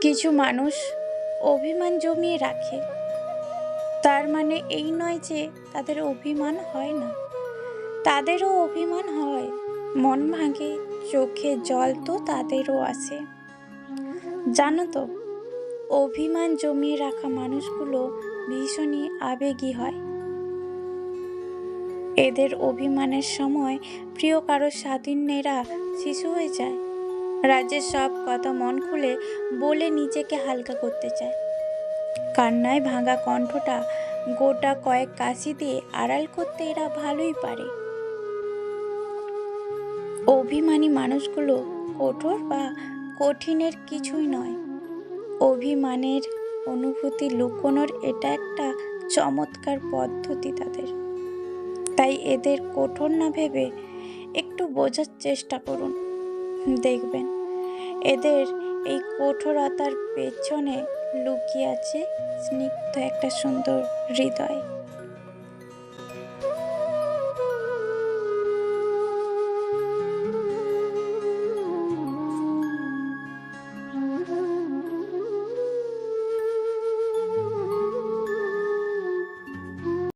কিছু মানুষ অভিমান জমিয়ে রাখে। তার মানে এই নয় যে তাদের অভিমান হয় না। তাদেরও অভিমান হয়। মন ভাঙে, চোখে জল তো তাদেরও আসে জানো তো, অভিমান জমিয়ে রাখা মানুষগুলো ভীষণই আবেগী হয়। এদের অভিমানের সময় প্রিয় কারও স্বাধীনেরা শিশু হয়ে যায়। রাজ্যের সব কথা মন খুলে বলে নিজেকে হালকা করতে চায়। কান্নায় ভাঙা কণ্ঠটা গোটা কয়েক কাশি দিয়ে আড়াল করতে এরা ভালোই পারে। অভিমানী মানুষগুলো কঠোর বা কঠিনের কিছুই নয়। অভিমানের অনুভূতি লুকোনোর এটা একটা চমৎকার পদ্ধতি তাদের। তাই এদের কঠোর না ভেবে একটু বোঝার চেষ্টা করুন। দেখবেন। এদের এই কঠোরতার পেছনে লুকিয়ে আছে স্নিগ্ধ একটা সুন্দর হৃদয়।